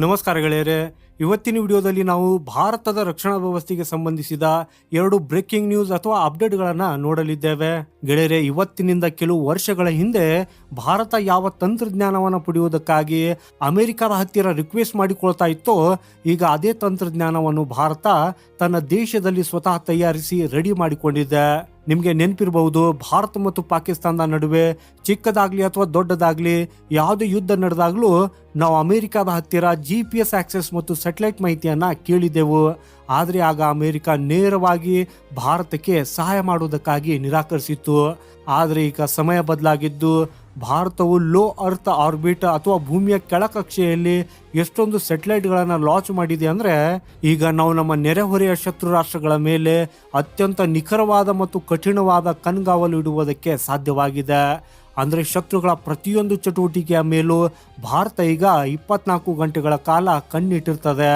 ನಮಸ್ಕಾರ ಗೆಳೆಯರೆ. ಇವತ್ತಿನ ವಿಡಿಯೋದಲ್ಲಿ ನಾವು ಭಾರತದ ರಕ್ಷಣಾ ವ್ಯವಸ್ಥೆಗೆ ಸಂಬಂಧಿಸಿದ ಎರಡು ಬ್ರೇಕಿಂಗ್ ನ್ಯೂಸ್ ಅಥವಾ ಅಪ್ಡೇಟ್ಗಳನ್ನು ನೋಡಲಿದ್ದೇವೆ. ಗೆಳೆಯರೆ, ಇವತ್ತಿನಿಂದ ಕೆಲವು ವರ್ಷಗಳ ಹಿಂದೆ ಭಾರತ ಯಾವ ತಂತ್ರಜ್ಞಾನವನ್ನು ಪಡೆಯುವುದಕ್ಕಾಗಿ ಅಮೆರಿಕದ ಹತ್ತಿರ ರಿಕ್ವೆಸ್ಟ್ ಮಾಡಿಕೊಳ್ತಾ ಇತ್ತೋ, ಈಗ ಅದೇ ತಂತ್ರಜ್ಞಾನವನ್ನು ಭಾರತ ತನ್ನ ದೇಶದಲ್ಲಿ ಸ್ವತಃ ತಯಾರಿಸಿ ರೆಡಿ ಮಾಡಿಕೊಂಡಿದೆ. ನಿಮಗೆ ನೆನಪಿರಬಹುದು, ಭಾರತ ಮತ್ತು ಪಾಕಿಸ್ತಾನದ ನಡುವೆ ಚಿಕ್ಕದಾಗಲಿ ಅಥವಾ ದೊಡ್ಡದಾಗಲಿ ಯಾವುದೇ ಯುದ್ಧ ನಡೆದಾಗಲೂ ನಾವು ಅಮೆರಿಕದ ಹತ್ತಿರ ಜಿ ಪಿ ಎಸ್ ಆಕ್ಸೆಸ್ ಮತ್ತು ಸ್ಯಾಟಲೈಟ್ ಮಾಹಿತಿಯನ್ನು ಕೇಳಿದೆವು. ಆದರೆ ಆಗ ಅಮೆರಿಕ ನೇರವಾಗಿ ಭಾರತಕ್ಕೆ ಸಹಾಯ ಮಾಡುವುದಕ್ಕಾಗಿ ನಿರಾಕರಿಸಿತ್ತು. ಆದರೆ ಈಗ ಸಮಯ ಬದಲಾಗಿದ್ದು ಭಾರತವು ಲೋ ಅರ್ತ್ ಆರ್ಬಿಟ್ ಅಥವಾ ಭೂಮಿಯ ಕೆಳಕಕ್ಷೆಯಲ್ಲಿ ಎಷ್ಟೊಂದು ಸೆಟಲೈಟ್ಗಳನ್ನು ಲಾಂಚ್ ಮಾಡಿದೆ ಅಂದರೆ, ಈಗ ನಾವು ನಮ್ಮ ನೆರೆಹೊರೆಯ ಶತ್ರು ರಾಷ್ಟ್ರಗಳ ಮೇಲೆ ಅತ್ಯಂತ ನಿಖರವಾದ ಮತ್ತು ಕಠಿಣವಾದ ಕಣ್ಗಾವಲು ಇಡುವುದಕ್ಕೆ ಸಾಧ್ಯವಾಗಿದೆ. ಅಂದರೆ ಶತ್ರುಗಳ ಪ್ರತಿಯೊಂದು ಚಟುವಟಿಕೆಯ ಮೇಲೂ ಭಾರತ ಈಗ ಇಪ್ಪತ್ನಾಲ್ಕು ಗಂಟೆಗಳ ಕಾಲ ಕಣ್ಣಿಟ್ಟಿರ್ತದೆ.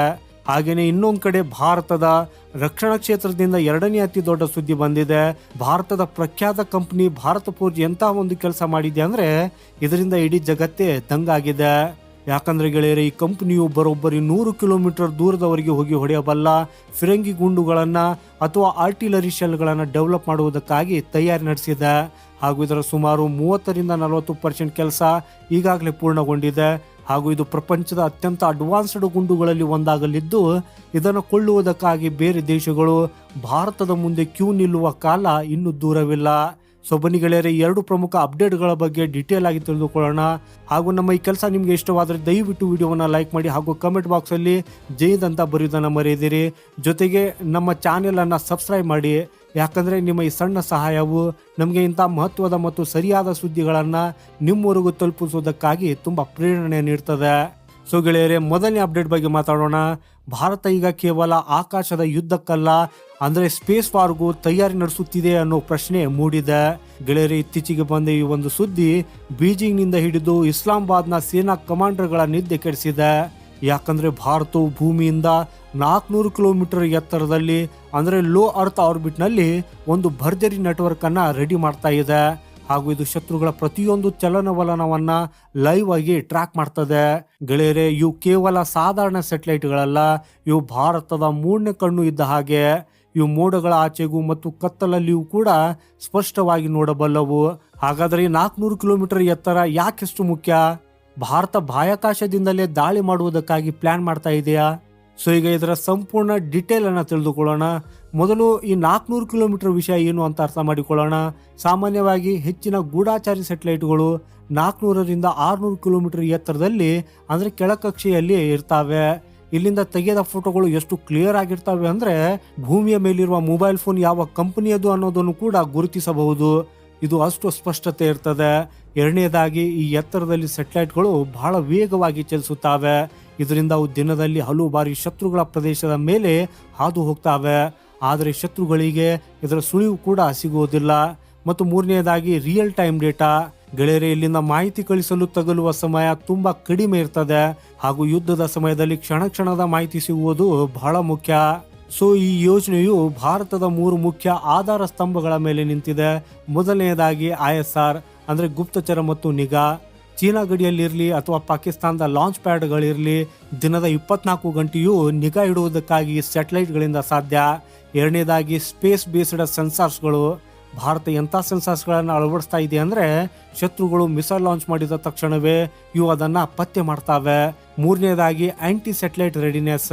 ಹಾಗೆಯೇ ಇನ್ನೊಂದು ಕಡೆ ಭಾರತದ ರಕ್ಷಣಾ ಕ್ಷೇತ್ರದಿಂದ ಎರಡನೇ ಅತಿ ದೊಡ್ಡ ಸುದ್ದಿ ಬಂದಿದೆ. ಭಾರತದ ಪ್ರಖ್ಯಾತ ಕಂಪನಿ ಭಾರತ ಪೂರ್ಜಿ ಎಂತಹ ಒಂದು ಕೆಲಸ ಮಾಡಿದೆ ಅಂದ್ರೆ ಇದರಿಂದ ಇಡೀ ಜಗತ್ತೇ ದಂಗಾಗಿದೆ. ಯಾಕಂದ್ರೆ ಗೆಳೆಯರೆ, ಈ ಕಂಪನಿಯು ಬರೋಬ್ಬರಿ ನೂರು ಕಿಲೋಮೀಟರ್ ದೂರದವರೆಗೆ ಹೋಗಿ ಹೊಡೆಯಬಲ್ಲ ಫಿರಂಗಿ ಗುಂಡುಗಳನ್ನ ಅಥವಾ ಆರ್ಟಿಲರಿ ಶೆಲ್ಗಳನ್ನು ಡೆವಲಪ್ ಮಾಡುವುದಕ್ಕಾಗಿ ತಯಾರಿ ನಡೆಸಿದೆ. ಹಾಗೂ ಇದರ ಸುಮಾರು ಮೂವತ್ತರಿಂದ ನಲವತ್ತು ಪರ್ಸೆಂಟ್ ಕೆಲಸ ಈಗಾಗಲೇ ಪೂರ್ಣಗೊಂಡಿದೆ. ಹಾಗೂ ಇದು ಪ್ರಪಂಚದ ಅತ್ಯಂತ ಅಡ್ವಾನ್ಸ್ಡ್ ಗುಂಡುಗಳಲ್ಲಿ ಒಂದಾಗಲಿದ್ದು, ಇದನ್ನು ಕೊಳ್ಳುವುದಕ್ಕಾಗಿ ಬೇರೆ ದೇಶಗಳು ಭಾರತದ ಮುಂದೆ ಕ್ಯೂ ನಿಲ್ಲುವ ಕಾಲ ಇನ್ನೂ ದೂರವಿಲ್ಲ. ಸೊ ಬನ್ನಿ ಎರಡು ಪ್ರಮುಖ ಅಪ್ಡೇಟ್ಗಳ ಬಗ್ಗೆ ಡೀಟೇಲ್ ಆಗಿ ತಿಳಿದುಕೊಳ್ಳೋಣ. ಹಾಗೂ ನಮ್ಮ ಈ ಕೆಲಸ ನಿಮಗೆ ಇಷ್ಟವಾದರೆ ದಯವಿಟ್ಟು ವಿಡಿಯೋವನ್ನು ಲೈಕ್ ಮಾಡಿ ಹಾಗೂ ಕಮೆಂಟ್ ಬಾಕ್ಸಲ್ಲಿ ಜೈದ್ ಅಂತ ಬರೆಯೋದನ್ನು ಮರೆಯದಿರಿ. ಜೊತೆಗೆ ನಮ್ಮ ಚಾನೆಲನ್ನು ಸಬ್ಸ್ಕ್ರೈಬ್ ಮಾಡಿ. ಯಾಕಂದರೆ ನಿಮ್ಮ ಈ ಸಣ್ಣ ಸಹಾಯವು ನಮಗೆ ಇಂಥ ಮಹತ್ವದ ಮತ್ತು ಸರಿಯಾದ ಸುದ್ದಿಗಳನ್ನು ನಿಮ್ಮವರೆಗೂ ತಲುಪಿಸುವುದಕ್ಕಾಗಿ ತುಂಬ ಪ್ರೇರಣೆ ನೀಡ್ತದೆ. ಸೊ ಗೆಳೆಯರೆ, ಮೊದಲನೇ ಅಪ್ಡೇಟ್ ಬಗ್ಗೆ ಮಾತಾಡೋಣ. ಭಾರತ ಈಗ ಕೇವಲ ಆಕಾಶದ ಯುದ್ಧಕ್ಕಲ್ಲ, ಅಂದರೆ ಸ್ಪೇಸ್ ವಾರ್ಗೂ ತಯಾರಿ ನಡೆಸುತ್ತಿದೆ ಅನ್ನೋ ಪ್ರಶ್ನೆ ಮೂಡಿದೆ. ಗೆಳೆಯರೆ, ಇತ್ತೀಚೆಗೆ ಬಂದ ಈ ಒಂದು ಸುದ್ದಿ ಬೀಜಿಂಗ್ನಿಂದ ಹಿಡಿದು ಇಸ್ಲಾಮಾಬಾದ್ನ ಸೇನಾ ಕಮಾಂಡರ್ಗಳ ನಿದ್ದೆ ಕೆಡಿಸಿದೆ. ಯಾಕಂದ್ರೆ ಭಾರತವು ಭೂಮಿಯಿಂದ ನಾಲ್ಕುನೂರು ಕಿಲೋಮೀಟರ್ ಎತ್ತರದಲ್ಲಿ, ಅಂದ್ರೆ ಲೋ ಅರ್ತ್ ಆರ್ಬಿಟ್ನಲ್ಲಿ ಒಂದು ಭರ್ಜರಿ ನೆಟ್ವರ್ಕನ್ನು ರೆಡಿ ಮಾಡ್ತಾ ಇದೆ. ಹಾಗೂ ಇದು ಶತ್ರುಗಳ ಪ್ರತಿಯೊಂದು ಚಲನವಲನವನ್ನ ಲೈವ್ ಆಗಿ ಟ್ರ್ಯಾಕ್ ಮಾಡ್ತದೆ. ಗೆಳೆಯರೆ, ಇವು ಕೇವಲ ಸಾಧಾರಣ ಸೆಟ್ಲೈಟ್ಗಳಲ್ಲ ಇವು ಭಾರತದ ಮೂರನೇ ಕಣ್ಣು ಇದ್ದ ಹಾಗೆ. ಇವು ಮೋಡಗಳ ಆಚೆಗೂ ಮತ್ತು ಕತ್ತಲಲ್ಲಿಯೂ ಕೂಡ ಸ್ಪಷ್ಟವಾಗಿ ನೋಡಬಲ್ಲವು. ಹಾಗಾದರೆ ನಾಲ್ಕುನೂರು ಕಿಲೋಮೀಟರ್ ಎತ್ತರ ಯಾಕೆಷ್ಟು ಮುಖ್ಯ? ಭಾರತ ಬಾಹ್ಯಾಕಾಶದಿಂದಲೇ ದಾಳಿ ಮಾಡುವುದಕ್ಕಾಗಿ ಪ್ಲಾನ್ ಮಾಡ್ತಾ ಇದೆಯಾ? ಸೊ, ಈಗ ಇದರ ಸಂಪೂರ್ಣ ಡಿಟೇಲ್ ಅನ್ನ ತಿಳಿದುಕೊಳ್ಳೋಣ. ಮೊದಲು ಈ ನಾಲ್ಕುನೂರು ಕಿಲೋಮೀಟರ್ ವಿಷಯ ಏನು ಅಂತ ಅರ್ಥ ಮಾಡಿಕೊಳ್ಳೋಣ. ಸಾಮಾನ್ಯವಾಗಿ ಹೆಚ್ಚಿನ ಗೂಢಾಚಾರಿ ಸೆಟಲೈಟ್ಗಳು ನಾಲ್ಕುನೂರರಿಂದ ಆರುನೂರು ಕಿಲೋಮೀಟರ್ ಎತ್ತರದಲ್ಲಿ, ಅಂದರೆ ಕೆಳಕಕ್ಷೆಯಲ್ಲಿ ಇರ್ತಾವೆ. ಇಲ್ಲಿಂದ ತೆಗೆದ ಫೋಟೋಗಳು ಎಷ್ಟು ಕ್ಲಿಯರ್ ಆಗಿರ್ತವೆ ಅಂದ್ರೆ ಭೂಮಿಯ ಮೇಲಿರುವ ಮೊಬೈಲ್ ಫೋನ್ ಯಾವ ಕಂಪನಿಯದು ಅನ್ನೋದನ್ನು ಕೂಡ ಗುರುತಿಸಬಹುದು. ಇದು ಅಷ್ಟು ಸ್ಪಷ್ಟತೆ ಇರ್ತದೆ. ಎರಡನೇದಾಗಿ ಈ ಎತ್ತರದಲ್ಲಿ ಸೆಟ್ಲೈಟ್ಗಳು ಬಹಳ ವೇಗವಾಗಿ ಚಲಿಸುತ್ತವೆ. ಇದರಿಂದ ಅವು ದಿನದಲ್ಲಿ ಹಲವು ಬಾರಿ ಶತ್ರುಗಳ ಪ್ರದೇಶದ ಮೇಲೆ ಹಾದು ಹೋಗ್ತಾವೆ. ಆದರೆ ಶತ್ರುಗಳಿಗೆ ಇದರ ಸುಳಿವು ಕೂಡ ಸಿಗುವುದಿಲ್ಲ. ಮತ್ತು ಮೂರನೆಯದಾಗಿ ರಿಯಲ್ ಟೈಮ್ ಡೇಟಾ ಗೆಳೆಯರೆ, ಇಲ್ಲಿಂದ ಮಾಹಿತಿ ಕಳಿಸಲು ತಗಲುವ ಸಮಯ ತುಂಬಾ ಕಡಿಮೆ ಇರ್ತದೆ. ಹಾಗೂ ಯುದ್ಧದ ಸಮಯದಲ್ಲಿ ಕ್ಷಣ ಕ್ಷಣದ ಮಾಹಿತಿ ಸಿಗುವುದು ಬಹಳ ಮುಖ್ಯ. ಸೊ ಈ ಯೋಜನೆಯು ಭಾರತದ ಮೂರು ಮುಖ್ಯ ಆಧಾರ ಸ್ತಂಭಗಳ ಮೇಲೆ ನಿಂತಿದೆ. ಮೊದಲನೆಯದಾಗಿ ಐ ಎಸ್ ಆರ್, ಅಂದರೆ ಗುಪ್ತಚರ ಮತ್ತು ನಿಗಾ. ಚೀನಾ ಗಡಿಯಲ್ಲಿರಲಿ ಅಥವಾ ಪಾಕಿಸ್ತಾನದ ಲಾಂಚ್ ಪ್ಯಾಡ್ಗಳಿರಲಿ, ದಿನದ ಇಪ್ಪತ್ನಾಲ್ಕು ಗಂಟೆಯೂ ನಿಗಾ ಇಡುವುದಕ್ಕಾಗಿ ಸ್ಯಾಟಲೈಟ್ಗಳಿಂದ ಸಾಧ್ಯ. ಎರಡನೇದಾಗಿ ಸ್ಪೇಸ್ ಬೇಸ್ಡ್ ಸೆನ್ಸಾರ್ಸ್ಗಳು ಭಾರತ ಎಂಥ ಸೆನ್ಸಾರ್ಸ್ಗಳನ್ನು ಅಳವಡಿಸ್ತಾ ಇದೆ ಅಂದರೆ ಶತ್ರುಗಳು ಮಿಸೈಲ್ ಲಾಂಚ್ ಮಾಡಿದ ತಕ್ಷಣವೇ ಇವು ಅದನ್ನು ಪತ್ತೆ ಮಾಡ್ತಾವೆ. ಮೂರನೇದಾಗಿ ಆ್ಯಂಟಿ ಸ್ಯಾಟಲೈಟ್ ರೆಡಿನೆಸ್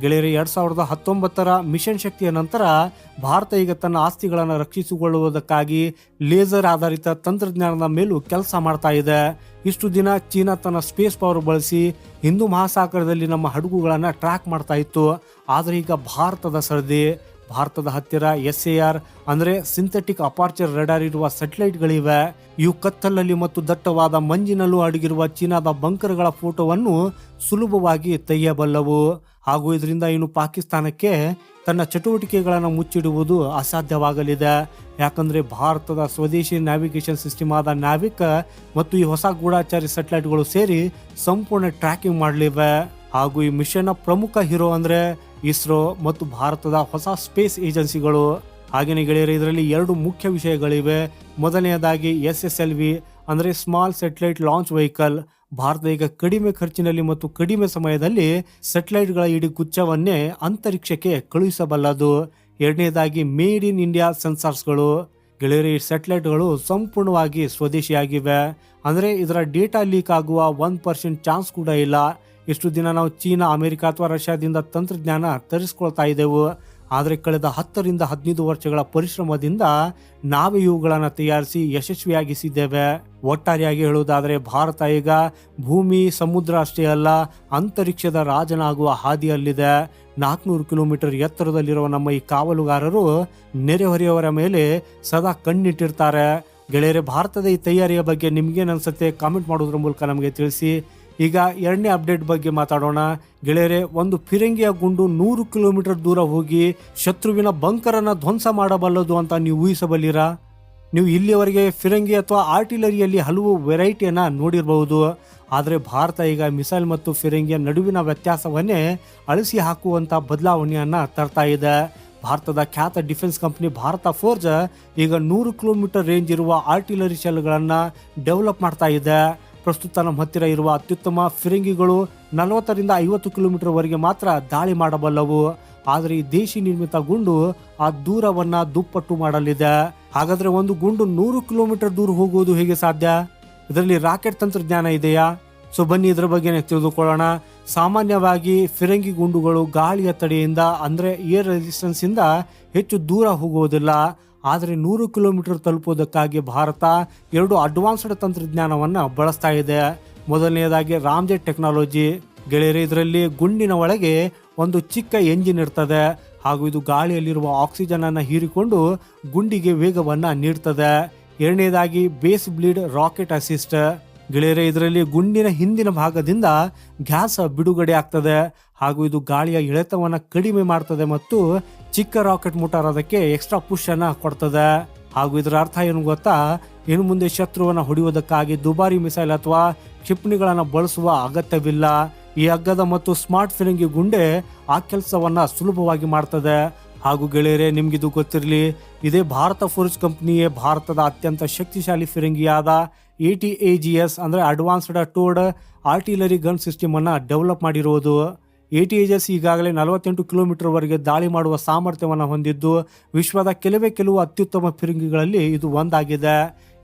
ಗೆಳೆಯರಿ, ಎರಡ್ ಸಾವಿರದ ಹತ್ತೊಂಬತ್ತರ ಮಿಷನ್ ಶಕ್ತಿಯ ನಂತರ ಭಾರತ ಈಗ ತನ್ನ ಆಸ್ತಿಗಳನ್ನು ರಕ್ಷಿಸಿಕೊಳ್ಳುವುದಕ್ಕಾಗಿ ಲೇಸರ್ ಆಧಾರಿತ ತಂತ್ರಜ್ಞಾನದ ಮೇಲೂ ಕೆಲಸ ಮಾಡ್ತಾ ಇದೆ. ಇಷ್ಟು ದಿನ ಚೀನಾ ತನ್ನ ಸ್ಪೇಸ್ ಪವರ್ ಬಳಸಿ ಹಿಂದೂ ಮಹಾಸಾಗರದಲ್ಲಿ ನಮ್ಮ ಹಡಗುಗಳನ್ನು ಟ್ರ್ಯಾಕ್ ಮಾಡ್ತಾ ಇತ್ತು. ಆದರೆ ಈಗ ಭಾರತದ ಸರದಿ. ಭಾರತದ ಹತ್ತಿರ ಎಸ್ ಎ ಆರ್ ಅಂದ್ರೆ ಸಿಂಥೆಟಿಕ್ ಅಪಾರ್ಚರ್ ರೆಡಾರ್ ಇರುವ ಸ್ಯಾಟಲೈಟ್ಗಳಿವೆ ಇವು ಕತ್ತಲಲ್ಲಿ ಮತ್ತು ದಟ್ಟವಾದ ಮಂಜಿನಲ್ಲೂ ಅಡಗಿರುವ ಚೀನಾದ ಬಂಕರ್ಗಳ ಫೋಟೋವನ್ನು ಸುಲಭವಾಗಿ ತೆಗೆಯಬಲ್ಲವು. ಹಾಗೂ ಇದರಿಂದ ಇನ್ನು ಪಾಕಿಸ್ತಾನಕ್ಕೆ ತನ್ನ ಚಟುವಟಿಕೆಗಳನ್ನು ಮುಚ್ಚಿಡುವುದು ಅಸಾಧ್ಯವಾಗಲಿದೆ. ಯಾಕಂದ್ರೆ ಭಾರತದ ಸ್ವದೇಶಿ ನ್ಯಾವಿಗೇಷನ್ ಸಿಸ್ಟಮ್ ಆದ ನ್ಯಾವಿಕ್ ಮತ್ತು ಈ ಹೊಸ ಗೂಢಾಚಾರಿ ಗಳು ಸೇರಿ ಸಂಪೂರ್ಣ ಟ್ರ್ಯಾಕಿಂಗ್ ಮಾಡಲಿವೆ. ಹಾಗೂ ಈ ಮಿಷನ್ನ ಪ್ರಮುಖ ಹೀರೋ ಅಂದ್ರೆ ಇಸ್ರೋ ಮತ್ತು ಭಾರತದ ಹೊಸ ಸ್ಪೇಸ್ ಏಜೆನ್ಸಿಗಳು. ಹಾಗೆಯೇ ಗೆಳೆಯರು, ಇದರಲ್ಲಿ ಎರಡು ಮುಖ್ಯ ವಿಷಯಗಳಿವೆ. ಮೊದಲನೆಯದಾಗಿ ಎಸ್ ಎಸ್ ಎಲ್ ವಿ ಅಂದರೆ small satellite launch vehicle. Bharat ಈಗ ಕಡಿಮೆ ಖರ್ಚಿನಲ್ಲಿ ಮತ್ತು ಕಡಿಮೆ ಸಮಯದಲ್ಲಿ ಸ್ಯಾಟಲೈಟ್ಗಳ ಇಡೀ ಗುಚ್ಛವನ್ನೇ ಅಂತರಿಕ್ಷಕ್ಕೆ ಕಳುಹಿಸಬಲ್ಲದು. ಎರಡನೇದಾಗಿ ಮೇಡ್ ಇನ್ ಇಂಡಿಯಾ ಸೆನ್ಸಾರ್ಸ್ಗಳು. ಗೆಳೆಯರಿ ಸ್ಯಾಟಲೈಟ್ಗಳು ಸಂಪೂರ್ಣವಾಗಿ ಸ್ವದೇಶಿಯಾಗಿವೆ. ಅಂದರೆ ಇದರ ಡೇಟಾ ಲೀಕ್ ಆಗುವ ಒನ್ ಪರ್ಸೆಂಟ್ ಚಾನ್ಸ್ ಕೂಡ ಇಲ್ಲ. ಇಷ್ಟು ದಿನ ನಾವು ಚೀನಾ, ಅಮೆರಿಕ ಅಥವಾ ರಷ್ಯಾದಿಂದ ತಂತ್ರಜ್ಞಾನ ತರಿಸ್ಕೊಳ್ತಾ ಇದ್ದೆವು. ಆದರೆ ಕಳೆದ ಹತ್ತರಿಂದ ಹದಿನೈದು ವರ್ಷಗಳ ಪರಿಶ್ರಮದಿಂದ ನಾವೇ ಇವುಗಳನ್ನು ತಯಾರಿಸಿ ಯಶಸ್ವಿಯಾಗಿಸಿದ್ದೇವೆ. ಒಟ್ಟಾರೆಯಾಗಿ ಹೇಳುವುದಾದರೆ ಭಾರತ ಈಗ ಭೂಮಿ, ಸಮುದ್ರ ಅಷ್ಟೇ ಅಲ್ಲ, ಅಂತರಿಕ್ಷದ ರಾಜನಾಗುವ ಹಾದಿಯಲ್ಲಿದೆ. ನಾಲ್ಕುನೂರು ಕಿಲೋಮೀಟರ್ ಎತ್ತರದಲ್ಲಿರುವ ನಮ್ಮ ಈ ಕಾವಲುಗಾರರು ನೆರೆಹೊರೆಯವರ ಮೇಲೆ ಸದಾ ಕಣ್ಣಿಟ್ಟಿರ್ತಾರೆ. ಗೆಳೆಯರೆ, ಭಾರತದ ಈ ತಯಾರಿಯ ಬಗ್ಗೆ ನಿಮ್ಗೇನು ಅನ್ಸುತ್ತೆ? ಕಾಮೆಂಟ್ ಮಾಡೋದ್ರ ಮೂಲಕ ನಮಗೆ ತಿಳಿಸಿ. ಈಗ ಎರಡನೇ ಅಪ್ಡೇಟ್ ಬಗ್ಗೆ ಮಾತಾಡೋಣ. ಗೆಳೆಯರೆ, ಒಂದು ಫಿರಂಗಿಯ ಗುಂಡು ನೂರು ಕಿಲೋಮೀಟರ್ ದೂರ ಹೋಗಿ ಶತ್ರುವಿನ ಬಂಕರನ್ನ ಧ್ವಂಸ ಮಾಡಬಲ್ಲದು ಅಂತ ನೀವು ಊಹಿಸಬಲ್ಲಿರಾ? ನೀವು ಇಲ್ಲಿಯವರೆಗೆ ಫಿರಂಗಿ ಅಥವಾ ಆರ್ಟಿಲರಿಯಲ್ಲಿ ಹಲವು ವೆರೈಟಿಯನ್ನ ನೋಡಿರಬಹುದು. ಆದರೆ ಭಾರತ ಈಗ ಮಿಸೈಲ್ ಮತ್ತು ಫಿರಂಗಿಯ ನಡುವಿನ ವ್ಯತ್ಯಾಸವನ್ನೇ ಅಳಿಸಿ ಹಾಕುವಂತ ಬದಲಾವಣೆಯನ್ನ ತರ್ತಾ ಇದೆ. ಭಾರತದ ಖ್ಯಾತ ಡಿಫೆನ್ಸ್ ಕಂಪನಿ ಭಾರತ ಫೋರ್ಜ್ ಈಗ ನೂರು ಕಿಲೋಮೀಟರ್ ರೇಂಜ್ ಇರುವ ಆರ್ಟಿಲರಿ ಶೆಲ್ಗಳನ್ನ ಡೆವಲಪ್ ಮಾಡ್ತಾ ಇದೆ. ಪ್ರಸ್ತುತ ನಮ್ಮ ಹತ್ತಿರ ಇರುವ ಅತ್ಯುತ್ತಮ ಫಿರಂಗಿಗಳು ನಲವತ್ತರಿಂದ ಐವತ್ತು ಕಿಲೋಮೀಟರ್ ವರೆಗೆ ಮಾತ್ರ ದಾಳಿ ಮಾಡಬಲ್ಲವು. ಆದರೆ ಈ ದೇಶಿ ನಿರ್ಮಿತ ಗುಂಡು ಆ ದೂರವನ್ನ ದುಪ್ಪಟ್ಟು ಮಾಡಲಿದೆ. ಹಾಗಾದ್ರೆ ಒಂದು ಗುಂಡು ನೂರು ಕಿಲೋಮೀಟರ್ ದೂರ ಹೋಗುವುದು ಹೇಗೆ ಸಾಧ್ಯ? ಇದರಲ್ಲಿ ರಾಕೆಟ್ ತಂತ್ರಜ್ಞಾನ ಇದೆಯಾ? ಸೊ ಬನ್ನಿ ಇದರ ಬಗ್ಗೆ ತಿಳಿದುಕೊಳ್ಳೋಣ. ಸಾಮಾನ್ಯವಾಗಿ ಫಿರಂಗಿ ಗುಂಡುಗಳು ಗಾಳಿಯ ತಡೆಯಿಂದ ಅಂದ್ರೆ ಏರ್ ರೆಸಿಸ್ಟೆನ್ಸ್ ಇಂದ ಹೆಚ್ಚು ದೂರ ಹೋಗುವುದಿಲ್ಲ. ಆದರೆ ನೂರು ಕಿಲೋಮೀಟರ್ ತಲುಪುವುದಕ್ಕಾಗಿ ಭಾರತ ಎರಡು ಅಡ್ವಾನ್ಸ್ಡ್ ತಂತ್ರಜ್ಞಾನವನ್ನು ಬಳಸ್ತಾ ಇದೆ. ಮೊದಲನೆಯದಾಗಿ ರಾಮ್ಜೆಟ್ ಟೆಕ್ನಾಲಜಿ. ಗೆಳೆಯರೆ, ಇದರಲ್ಲಿ ಗುಂಡಿನ ಒಳಗೆ ಒಂದು ಚಿಕ್ಕ ಎಂಜಿನ್ ಇರ್ತದೆ. ಹಾಗೂ ಇದು ಗಾಳಿಯಲ್ಲಿರುವ ಆಕ್ಸಿಜನ್ ಅನ್ನು ಹೀರಿಕೊಂಡು ಗುಂಡಿಗೆ ವೇಗವನ್ನು ನೀಡ್ತದೆ. ಎರಡನೇದಾಗಿ ಬೇಸ್ ಬ್ಲೀಡ್ ರಾಕೆಟ್ ಅಸಿಸ್ಟ್. ಗೆಳೆಯರೆ, ಇದರಲ್ಲಿ ಗುಂಡಿನ ಹಿಂದಿನ ಭಾಗದಿಂದ ಗ್ಯಾಸ್ ಬಿಡುಗಡೆ ಆಗ್ತದೆ. ಹಾಗೂ ಇದು ಗಾಳಿಯ ಎಳೆತವನ್ನು ಕಡಿಮೆ ಮಾಡ್ತದೆ ಮತ್ತು ಚಿಕ್ಕ ರಾಕೆಟ್ ಮೋಟಾರ್ ಅದಕ್ಕೆ ಎಕ್ಸ್ಟ್ರಾ ಪುಷ್ ಅನ್ನ ಕೊಡ್ತದೆ. ಹಾಗೂ ಇದರ ಅರ್ಥ ಏನು ಗೊತ್ತಾ? ಇನ್ನು ಮುಂದೆ ಶತ್ರುವನ್ನ ಹೊಡೆಯುವುದಕ್ಕಾಗಿ ದುಬಾರಿ ಮಿಸೈಲ್ ಅಥವಾ ಕ್ಷಿಪಣಿಗಳನ್ನು ಬಳಸುವ ಅಗತ್ಯವಿಲ್ಲ. ಈ ಅಗ್ಗದ ಮತ್ತು ಸ್ಮಾರ್ಟ್ ಫಿರಂಗಿ ಗುಂಡೆ ಆ ಕೆಲಸವನ್ನ ಸುಲಭವಾಗಿ ಮಾಡ್ತದೆ. ಹಾಗೂ ಗೆಳೆಯರೆ, ನಿಮ್ಗಿದು ಗೊತ್ತಿರಲಿ, ಇದೇ ಭಾರತ ಫೋರ್ಸ್ ಕಂಪ್ನಿಯೇ ಭಾರತದ ಅತ್ಯಂತ ಶಕ್ತಿಶಾಲಿ ಫಿರಂಗಿಯಾದ A T A G S, ಅಂದರೆ ಅಡ್ವಾನ್ಸ್ಡ್ ಟೂರ್ಡ್ ಆರ್ಟಿಲರಿ ಗನ್ ಸಿಸ್ಟಮ್ ಅನ್ನ ಡೆವಲಪ್ ಮಾಡಿರುವುದು ಎ ಟಿ ಎಸ್ ಈಗಾಗಲೇ ನಲವತ್ತೆಂಟು ಕಿಲೋಮೀಟರ್ವರೆಗೆ ದಾಳಿ ಮಾಡುವ ಸಾಮರ್ಥ್ಯವನ್ನು ಹೊಂದಿದ್ದು, ವಿಶ್ವದ ಕೆಲವೇ ಕೆಲವು ಅತ್ಯುತ್ತಮ ಫಿರಂಗಿಗಳಲ್ಲಿ ಇದು ಒಂದಾಗಿದೆ.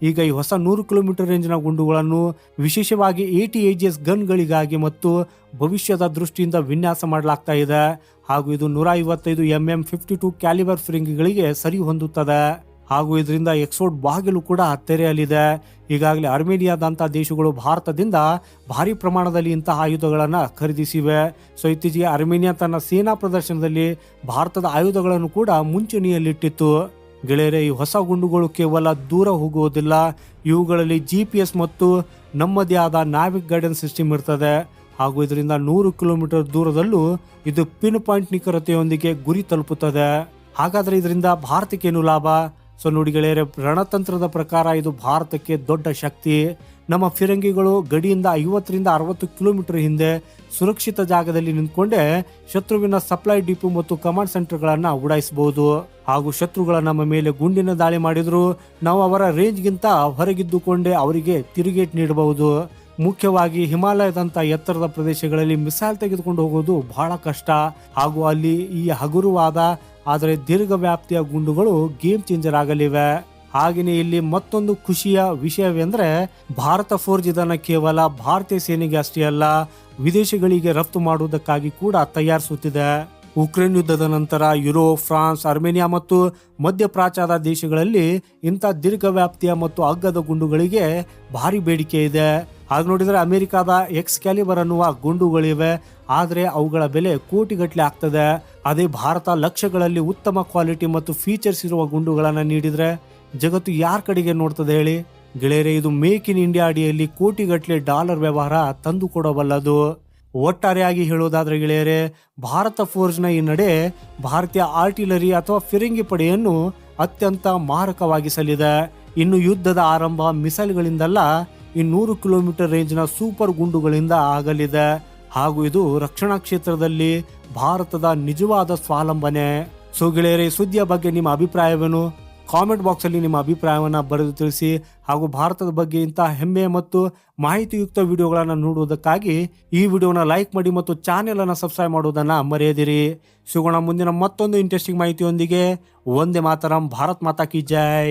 ಈಗ ಈ ಹೊಸ ನೂರು ಕಿಲೋಮೀಟರ್ ರೇಂಜ್ನ ಗುಂಡುಗಳನ್ನು ವಿಶೇಷವಾಗಿ ಎ ಟಿ ಎ ಗನ್ಗಳಿಗಾಗಿ ಮತ್ತು ಭವಿಷ್ಯದ ದೃಷ್ಟಿಯಿಂದ ವಿನ್ಯಾಸ ಮಾಡಲಾಗ್ತಾ ಇದೆ. ಹಾಗೂ ಇದು ನೂರ ಐವತ್ತೈದು M M fifty two calibre ಫಿರಂಗಿಗಳಿಗೆ ಸರಿ ಹೊಂದುತ್ತದೆ. ಹಾಗೂ ಇದರಿಂದ ಎಕ್ಸ್ಪೋರ್ಟ್ ಬಾಗಿಲು ಕೂಡ ತೆರೆಯಲಿದೆ. ಈಗಾಗಲೇ ಅರ್ಮೇನಿಯಾದಂಥ ದೇಶಗಳು ಭಾರತದಿಂದ ಭಾರಿ ಪ್ರಮಾಣದಲ್ಲಿ ಇಂತಹ ಆಯುಧಗಳನ್ನು ಖರೀದಿಸಿವೆ. ಸೊ, ಇತ್ತೀಚೆಗೆ ಅರ್ಮೇನಿಯಾ ತನ್ನ ಸೇನಾ ಪ್ರದರ್ಶನದಲ್ಲಿ ಭಾರತದ ಆಯುಧಗಳನ್ನು ಕೂಡ ಮುಂಚೂಣಿಯಲ್ಲಿಟ್ಟಿತ್ತು. ಗೆಳೆಯರೆ, ಈ ಹೊಸ ಗುಂಡುಗಳು ಕೇವಲ ದೂರ ಹೋಗುವುದಿಲ್ಲ. ಇವುಗಳಲ್ಲಿ ಜಿ ಪಿ ಎಸ್ ಮತ್ತು ನಮ್ಮದೇ ಆದ ನಾವಿಕ್ ಗೈಡೆನ್ಸ್ ಸಿಸ್ಟಮ್ ಇರ್ತದೆ. ಹಾಗೂ ಇದರಿಂದ ನೂರು ಕಿಲೋಮೀಟರ್ ದೂರದಲ್ಲೂ ಇದು ಪಿನ್ ಪಾಯಿಂಟ್ ನಿಖರತೆಯೊಂದಿಗೆ ಗುರಿ ತಲುಪುತ್ತದೆ. ಹಾಗಾದರೆ ಇದರಿಂದ ಭಾರತಕ್ಕೇನು ಲಾಭ? ಸೊ ನೋಡಿ ಗೆಳೆಯರೆ, ರಣತಂತ್ರದ ಪ್ರಕಾರ ಇದು ಭಾರತಕ್ಕೆ ದೊಡ್ಡ ಶಕ್ತಿ. ನಮ್ಮ ಫಿರಂಗಿಗಳು ಗಡಿಯಿಂದ ಐವತ್ತರಿಂದ ಅರವತ್ತು ಕಿಲೋಮೀಟರ್ ಹಿಂದೆ ಸುರಕ್ಷಿತ ಜಾಗದಲ್ಲಿ ನಿಂತ್ಕೊಂಡೇ ಶತ್ರುವಿನ ಸಪ್ಲೈ ಡಿಪೋ ಮತ್ತು ಕಮಾಂಡ್ ಸೆಂಟರ್ಗಳನ್ನು ಉಡಾಯಿಸಬಹುದು. ಹಾಗೂ ಶತ್ರುಗಳ ನಮ್ಮ ಮೇಲೆ ಗುಂಡಿನ ದಾಳಿ ಮಾಡಿದ್ರು, ನಾವು ಅವರ ರೇಂಜ್ಗಿಂತ ಹೊರಗಿದ್ದುಕೊಂಡೇ ಅವರಿಗೆ ತಿರುಗೇಟ್ ನೀಡಬಹುದು. ಮುಖ್ಯವಾಗಿ ಹಿಮಾಲಯದಂತ ಎತ್ತರದ ಪ್ರದೇಶಗಳಲ್ಲಿ ಮಿಸೈಲ್ ತೆಗೆದುಕೊಂಡು ಹೋಗೋದು ಬಹಳ ಕಷ್ಟ. ಹಾಗೂ ಅಲ್ಲಿ ಈ ಹಗುರವಾದ, ಆದರೆ ದೀರ್ಘ ವ್ಯಾಪ್ತಿಯ ಗುಂಡುಗಳು ಗೇಮ್ ಚೇಂಜರ್ ಆಗಲಿವೆ. ಹಾಗೆಯೇ ಇಲ್ಲಿ ಮತ್ತೊಂದು ಖುಷಿಯ ವಿಷಯವೆಂದರೆ, ಭಾರತ ಫೋರ್ಜ್ ಇದನ್ನು ಕೇವಲ ಭಾರತೀಯ ಸೇನೆಗೆ ಅಷ್ಟೇ ಅಲ್ಲ, ವಿದೇಶಗಳಿಗೆ ರಫ್ತು ಮಾಡುವುದಕ್ಕಾಗಿ ಕೂಡ ತಯಾರಿಸುತ್ತಿದೆ. ಉಕ್ರೇನ್ ಯುದ್ಧದ ನಂತರ ಯುರೋಪ್, ಫ್ರಾನ್ಸ್, ಅರ್ಮೇನಿಯಾ ಮತ್ತು ಮಧ್ಯಪ್ರಾಚ್ಯದ ದೇಶಗಳಲ್ಲಿ ಇಂಥ ದೀರ್ಘ ವ್ಯಾಪ್ತಿಯ ಮತ್ತು ಅಗ್ಗದ ಗುಂಡುಗಳಿಗೆ ಭಾರಿ ಬೇಡಿಕೆ ಇದೆ. ಹಾಗೆ ನೋಡಿದ್ರೆ ಅಮೆರಿಕಾದ ಎಕ್ಸ್ ಕ್ಯಾಲಿಬರ್ ಅನ್ನುವ ಗುಂಡುಗಳಿವೆ. ಆದರೆ ಅವುಗಳ ಬೆಲೆ ಕೋಟಿಗಟ್ಟಲೆ ಆಗ್ತದೆ. ಅದೇ ಭಾರತ ಲಕ್ಷಗಳಲ್ಲಿ ಉತ್ತಮ ಕ್ವಾಲಿಟಿ ಮತ್ತು ಫೀಚರ್ಸ್ ಇರುವ ಗುಂಡುಗಳನ್ನು ನೀಡಿದ್ರೆ ಜಗತ್ತು ಯಾರ ಕಡೆಗೆ ನೋಡ್ತದೆ ಹೇಳಿ? ಗೆಳೆಯರೆ, ಇದು ಮೇಕ್ ಇನ್ ಇಂಡಿಯಾ ಅಡಿಯಲ್ಲಿ ಕೋಟಿಗಟ್ಟಲೆ ಡಾಲರ್ ವ್ಯವಹಾರ ತಂದು ಕೊಡಬಲ್ಲದು ಒಟ್ಟಾರೆಯಾಗಿ ಹೇಳೋದಾದ್ರೆ ಗೆಳೆಯರೆ, ಭಾರತ ಫೋರ್ಸ್ನ ಈ ನಡೆ ಭಾರತೀಯ ಆರ್ಟಿಲರಿ ಅಥವಾ ಫಿರಂಗಿ ಪಡೆಯನ್ನು ಅತ್ಯಂತ ಮಾರಕವಾಗಿಸಲಿದೆ. ಇನ್ನು ಯುದ್ಧದ ಆರಂಭ ಮಿಸೈಲ್ಗಳಿಂದಲ್ಲ ಈ ನೂರು ಕಿಲೋಮೀಟರ್ ರೇಂಜ್ನ ಸೂಪರ್ ಗುಂಡುಗಳಿಂದ ಆಗಲಿದೆ. ಹಾಗೂ ಇದು ರಕ್ಷಣಾ ಕ್ಷೇತ್ರದಲ್ಲಿ ಭಾರತದ ನಿಜವಾದ ಸ್ವಾವಲಂಬನೆ. ಸೊ ಗೆಳೆಯರೇ ಸುದ್ದಿಯ ಬಗ್ಗೆ ನಿಮ್ಮ ಅಭಿಪ್ರಾಯವೇನು? ಕಾಮೆಂಟ್ ಬಾಕ್ಸಲ್ಲಿ ನಿಮ್ಮ ಅಭಿಪ್ರಾಯವನ್ನು ಬರೆದು ತಿಳಿಸಿ. ಹಾಗೂ ಭಾರತದ ಬಗ್ಗೆ ಇಂತಹ ಹೆಮ್ಮೆ ಮತ್ತು ಮಾಹಿತಿಯುಕ್ತ ವಿಡಿಯೋಗಳನ್ನು ನೋಡುವುದಕ್ಕಾಗಿ ಈ ವಿಡಿಯೋನ ಲೈಕ್ ಮಾಡಿ ಮತ್ತು ಚಾನೆಲ್ ಅನ್ನು ಸಬ್ಸ್ಕ್ರೈಬ್ ಮಾಡುವುದನ್ನು ಮರೆಯದಿರಿ. ಸಿಗೋಣ ಮುಂದಿನ ಮತ್ತೊಂದು ಇಂಟ್ರೆಸ್ಟಿಂಗ್ ಮಾಹಿತಿಯೊಂದಿಗೆ. ಒಂದೇ ಮಾತರಂ, ಭಾರತ್ ಮಾತಾ ಕಿ ಜೈ.